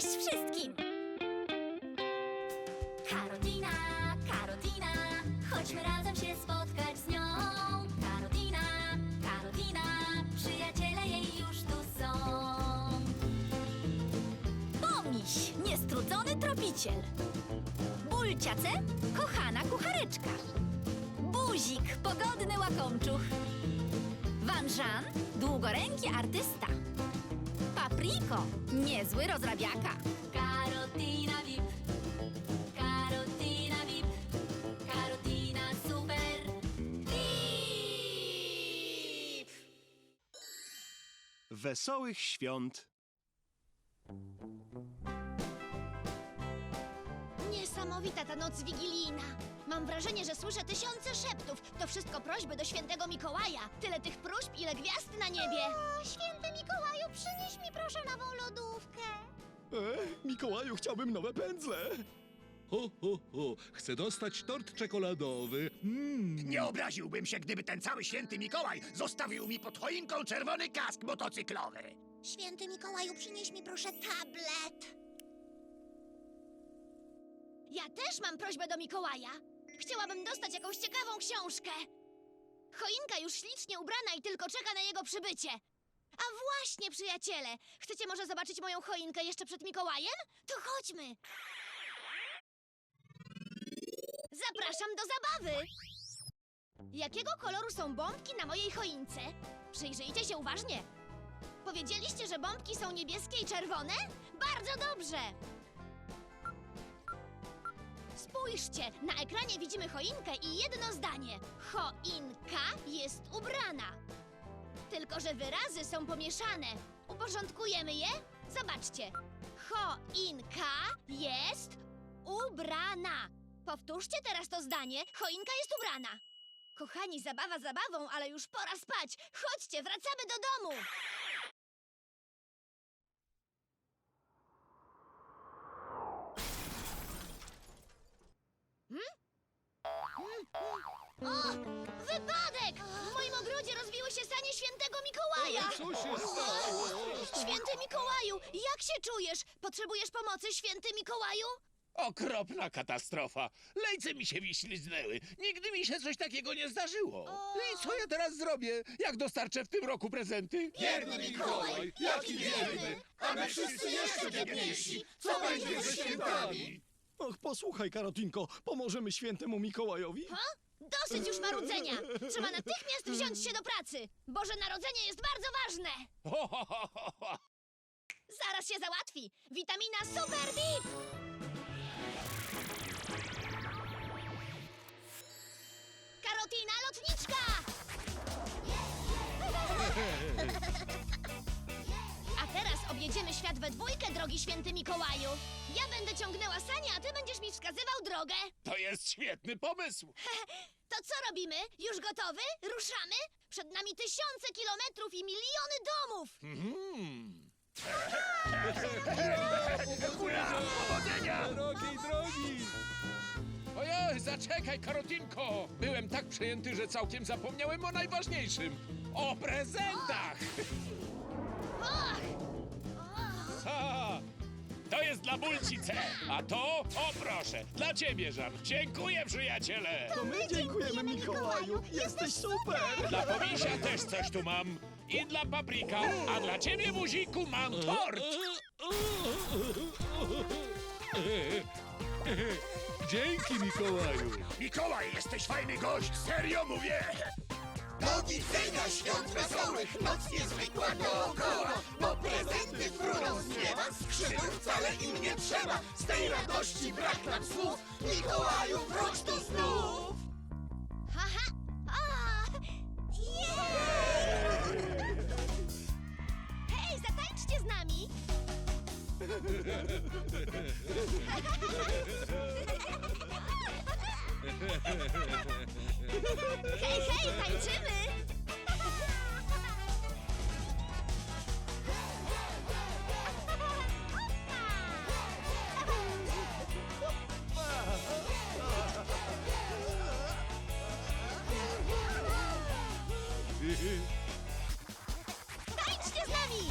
Cześć wszystkim! Karotina, Karotina, chodźmy razem się spotkać z nią. Karotina, Karotina, przyjaciele jej już tu są. Pomiś, niestrudzony tropiciel. Bulciace, kochana kuchareczka. Buzik, pogodny łakomczuch. Wanżan, długoręki artysta. Papriko, niezły rozrabiaka. Karotina VIP, karotina VIP, karotina super VIP. Wesołych świąt! Niesamowita ta noc wigilijna. Mam wrażenie, że słyszę tysiące szeptów. To wszystko prośby do świętego Mikołaja. Tyle tych próśb, ile gwiazd na niebie. O, święty Mikołaju, E, Mikołaju, chciałbym nowe pędzle. Ho, ho, ho, chcę dostać tort czekoladowy. Mm. Nie obraziłbym się, gdyby ten cały święty Mikołaj zostawił mi pod choinką czerwony kask motocyklowy. Święty Mikołaju, przynieś mi proszę tablet. Ja też mam prośbę do Mikołaja. Chciałabym dostać jakąś ciekawą książkę. Choinka już ślicznie ubrana i tylko czeka na jego przybycie. A właśnie, przyjaciele, chcecie może zobaczyć moją choinkę jeszcze przed Mikołajem? To chodźmy. Zapraszam do zabawy. Jakiego koloru są bombki na mojej choince? Przyjrzyjcie się uważnie. Powiedzieliście, że bombki są niebieskie i czerwone? Bardzo dobrze! Spójrzcie, na ekranie widzimy choinkę i jedno zdanie. Choinka jest ubrana. Tylko, że wyrazy są pomieszane. Uporządkujemy je? Zobaczcie. Choinka jest ubrana. Powtórzcie teraz to zdanie. Choinka jest ubrana. Kochani, zabawa zabawą, ale już pora spać. Chodźcie, wracamy do domu. Się sanie świętego Mikołaja! Co się stało? Święty Mikołaju, jak się czujesz? Potrzebujesz pomocy, święty Mikołaju? Okropna katastrofa. Lejce mi się wyśliznęły. Nigdy mi się coś takiego nie zdarzyło. I co ja teraz zrobię? Jak dostarczę w tym roku prezenty? Biedny Mikołaj, jaki biedny! A my wszyscy jeszcze biedniejsi. Co będzie ze świętami? Och, posłuchaj, Karotinko, pomożemy świętemu Mikołajowi? Ha? Dosyć już marudzenia! Trzeba natychmiast wziąć się do pracy! Boże Narodzenie jest bardzo ważne! Ho, ho, ho, ho, ho. Zaraz się załatwi! Witamina Super VIP! Karotina lotniczka! A teraz objedziemy świat we dwójkę, drogi święty Mikołaju. Ja będę ciągnęła sanie, a ty będziesz mi wskazywał drogę. To jest świetny pomysł. To co robimy? Już gotowy? Ruszamy? Przed nami tysiące kilometrów i miliony domów! Szerokiej drogi! Ojej, zaczekaj, Karotinko. Byłem tak przejęty, że całkiem zapomniałem o najważniejszym. O prezentach! Och! Jest dla Bulcice, a to, o proszę, dla ciebie, Żan. Dziękuję, przyjaciele. To my dziękujemy, Mikołaju! Jesteś super! Dla Pomisia też coś tu mam. I dla Paprika, a dla ciebie, Buziku, mam tort. Dzięki, Mikołaju! Mikołaj, jesteś fajny gość, serio mówię. Do widzenia świąt wesołych, noc niezwykła dookoła wcale im nie trzeba Z tej radości brak nam słów, Mikołaju wróć tu znów Haha! O! Jej! Hej, zatańczcie z nami! Hej, hej, tańczymy! Tańczcie z nami!